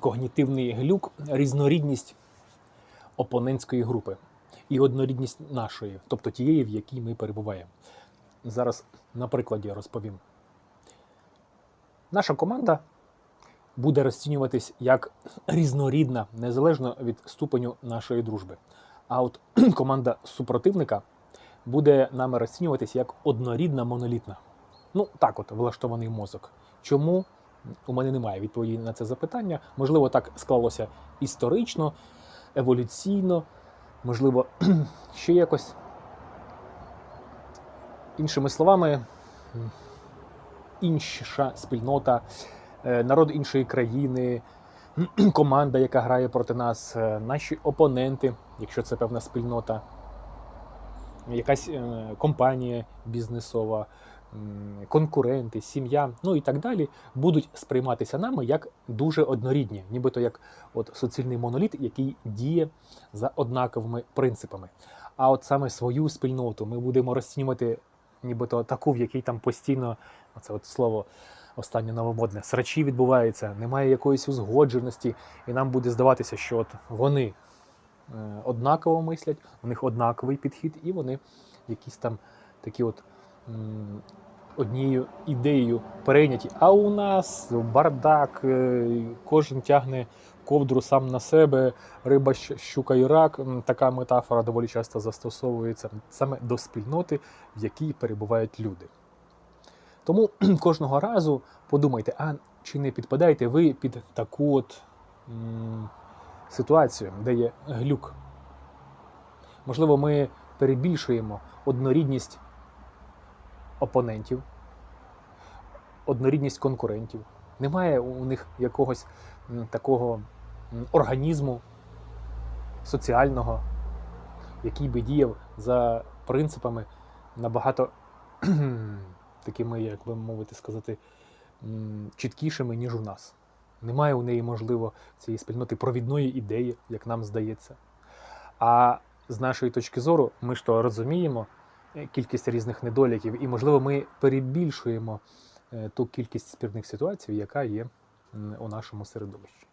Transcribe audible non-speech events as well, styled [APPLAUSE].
когнітивний глюк, різнорідність опонентської групи і однорідність нашої, тобто тієї, в якій ми перебуваємо. Зараз на прикладі розповім. Наша команда буде розцінюватись як різнорідна, незалежно від ступеню нашої дружби. А от [CLEARS THROAT] команда супротивника буде нами розцінюватись як однорідна монолітна. Ну, так от влаштований мозок. Чому? У мене немає відповіді на це запитання. Можливо, так склалося історично, еволюційно, можливо, [CLEARS THROAT] ще якось. Іншими словами, інша спільнота, е, народ іншої країни, [CLEARS THROAT] команда, яка грає проти нас, е, наші опоненти, якщо це певна спільнота, якась е, компанія бізнесова, конкуренти, сім'я, ну і так далі, будуть сприйматися нами як дуже однорідні, нібито як от суцільний моноліт, який діє за однаковими принципами. А от саме свою спільноту ми будемо розцінювати, нібито таку, в якій там постійно, оце от слово останнє новомодне, срачі відбуваються, немає якоїсь узгодженості, і нам буде здаватися, що от вони е, однаково мислять, у них однаковий підхід, і вони якісь там такі от однією ідеєю перейняті. А у нас бардак, е, кожен тягне ковдру сам на себе, риба, щука і рак. Така метафора доволі часто застосовується саме до спільноти, в якій перебувають люди. Тому [CLEARS THROAT] кожного разу подумайте, а чи не підпадаєте ви під таку от м, ситуацію, де є глюк? Можливо, ми перебільшуємо однорідність опонентів, однорідність конкурентів. Немає у них якогось такого організму соціального, який би діяв за принципами набагато [CLEARS THROAT] такими, як би мовити сказати, чіткішими, ніж у нас. Немає у неї, можливо, цієї спільноти провідної ідеї, як нам здається. А з нашої точки зору, ми ж то розуміємо кількість різних недоліків, і, можливо, ми перебільшуємо е, ту кількість спірних ситуацій, яка є у нашому середовищі.